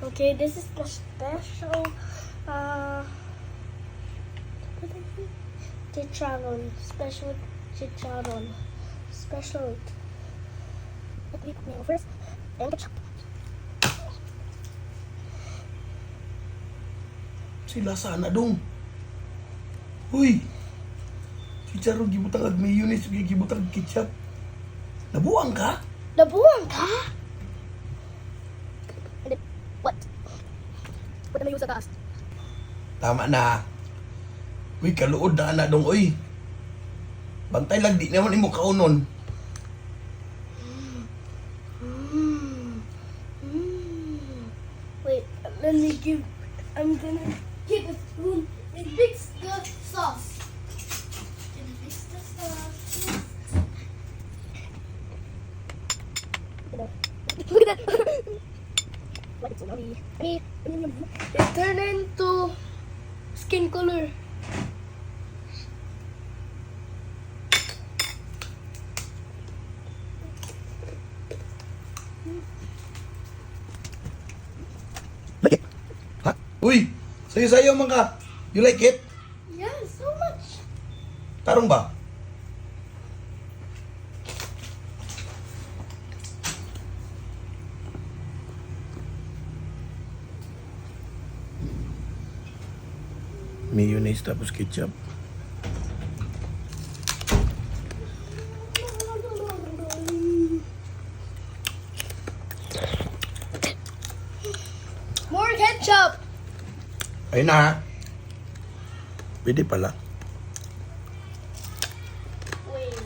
Okay, this is the special uh chicharron. Special chicharron. Special me put first. And ketchup. Sila sana dong. Uy! Chicharon gibutang ag mayonnaise ug gibutang ketchup. Nabuang ka? Nabuang ka? Sa taas? Tama na. Uy, kaluod na ana dong, uy. Bantay lang, di naman imo kaunon. Wait, let me give. I'm gonna give a spoon and mix the sauce. And mix the sauce. Look at that! Yummy. Hey, It turned into skin color. Like it? Ha? Uy! Sayo-sayo man ka. You like it? Yeah, so much. Tarong ba? Mayonnaise tapos ketchup. More ketchup. Ayun na. Pwede pala.